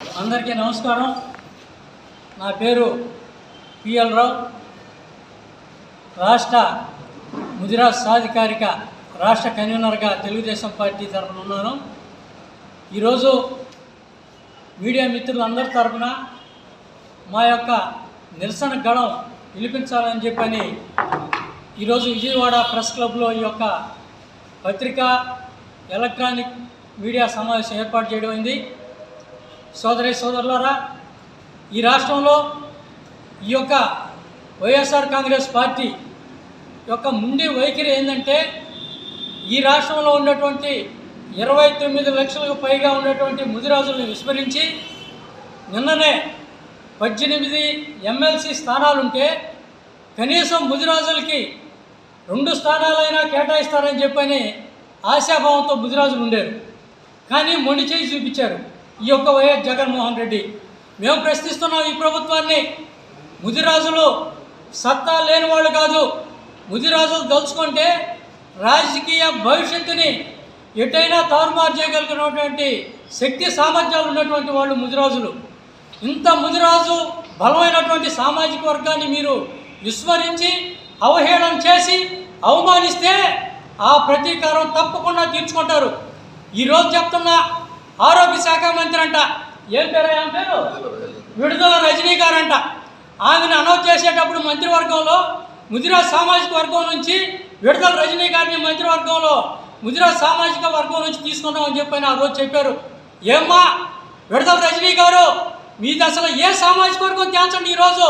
అందరికీ నమస్కారం. నా పేరు పిఎల్ రావు. రాష్ట్ర ముదిరాజ్ సాధికారిక రాష్ట్ర కన్వీనర్గా తెలుగుదేశం పార్టీ తరఫున ఉన్నాను. ఈరోజు మీడియా మిత్రులందరి తరఫున మా యొక్క నిరసన గణం పిలిపించాలని చెప్పని ఈరోజు విజయవాడ ప్రెస్ క్లబ్లో ఈ యొక్క పత్రికా ఎలక్ట్రానిక్ మీడియా సమావేశం ఏర్పాటు చేయడం అయింది. సోదరి సోదరులారా ఈ రాష్ట్రంలో ఈ యొక్క వైఎస్ఆర్ కాంగ్రెస్ పార్టీ యొక్క ముండి వైఖరి ఏంటంటే ఈ రాష్ట్రంలో ఉన్నటువంటి ఇరవై తొమ్మిది లక్షలకు పైగా ఉన్నటువంటి ముదిరాజులను విస్మరించి నిన్ననే పద్దెనిమిది ఎమ్మెల్సీ స్థానాలుంటే కనీసం ముదిరాజులకి రెండు స్థానాలైనా కేటాయిస్తారని చెప్పని ఆశాభావంతో ముదిరాజులు ఉండేరు. కానీ మొండి చేయి చూపించారు. ఈ యొక్క వైఎస్ జగన్మోహన్ రెడ్డి. మేము ప్రశ్నిస్తున్నాం ఈ ప్రభుత్వాన్ని. ముదిరాజులు సత్తా లేని వాళ్ళు కాదు. ముదిరాజులు దలుచుకుంటే రాజకీయ భవిష్యత్తుని ఎటైనా తారుమారు చేయగలిగినటువంటి శక్తి సామర్థ్యాలు ఉన్నటువంటి వాళ్ళు ముదిరాజులు. ఇంత ముదిరాజు బలమైనటువంటి సామాజిక వర్గాన్ని మీరు విస్మరించి అవహేళన చేసి అవమానిస్తే ఆ ప్రతీకారం తప్పకుండా తీర్చుకుంటారు. ఈరోజు చెప్తున్నా ఆరోగ్య శాఖ మంత్రి అంట ఏం పేరు ఏం పేరు? విడుదల రజనీ గారంట. ఆమెను అనౌన్స్ చేసేటప్పుడు మంత్రివర్గంలో ముదిరా సామాజిక వర్గం నుంచి విడుదల రజనీ గారిని మంత్రివర్గంలో ముదిరా సామాజిక వర్గం నుంచి తీసుకున్నామని చెప్పి ఆ రోజు చెప్పారు. ఏమ్మా? విడుదల రజనీ గారు మీది అసలు ఏ సామాజిక వర్గం తేల్చండి ఈరోజు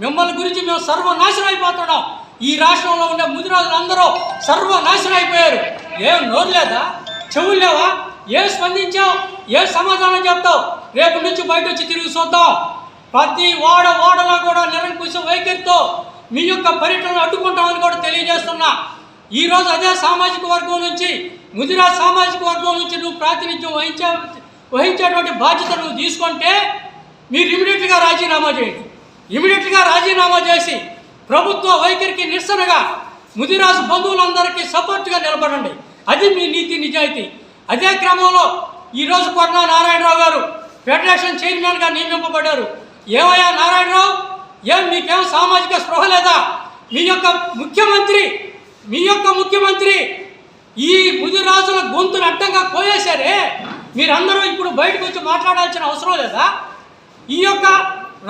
మిమ్మల్ని గురించి మేము సర్వనాశనం అయిపోతున్నాం ఈ రాష్ట్రంలో ఉండే ముదిరాజులందరూ సర్వనాశనం అయిపోయారు ఏం నోరు లేదా చెవులు లేవా? ఏ స్పందించావు? ఏ సమాధానం చెప్తావు? రేపు నుంచి బయట వచ్చి తిరిగి చూద్దాం. ప్రతి ఓడ ఓడలో కూడా నిరంకుశ వైఖరితో మీ యొక్క పర్యటనను అడ్డుకుంటామని కూడా తెలియజేస్తున్నా. ఈరోజు అదే సామాజిక వర్గం నుంచి ముదిరా సామాజిక వర్గం నుంచి నువ్వు ప్రాతినిధ్యం వహించే వహించేటువంటి బాధ్యత నువ్వు తీసుకుంటే మీరు ఇమీడియట్గా రాజీనామా చేయండి. ఇమీడియట్గా రాజీనామా చేసి ప్రభుత్వ వైఖరికి నిరసనగా ముదిరాజు బంధువులందరికీ సపోర్ట్గా నిలబడండి. అది మీ నీతి నిజాయితీ. అదే క్రమంలో ఈరోజు కొన్నా నారాయణరావు గారు ఫెడరేషన్ చైర్మన్గా నియమింపబడ్డారు. ఏమయ్యా నారాయణరావు? ఏం మీకేం సామాజిక స్పృహ లేదా? మీ యొక్క ముఖ్యమంత్రి మీ యొక్క ముఖ్యమంత్రి ఈ ముదిరాజుల గొంతును అడ్డంగా కోయేశారే? మీరందరూ ఇప్పుడు బయటకు వచ్చి మాట్లాడాల్సిన అవసరం లేదా? ఈ యొక్క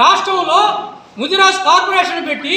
రాష్ట్రంలో ముదిరాజ్ కార్పొరేషన్ పెట్టి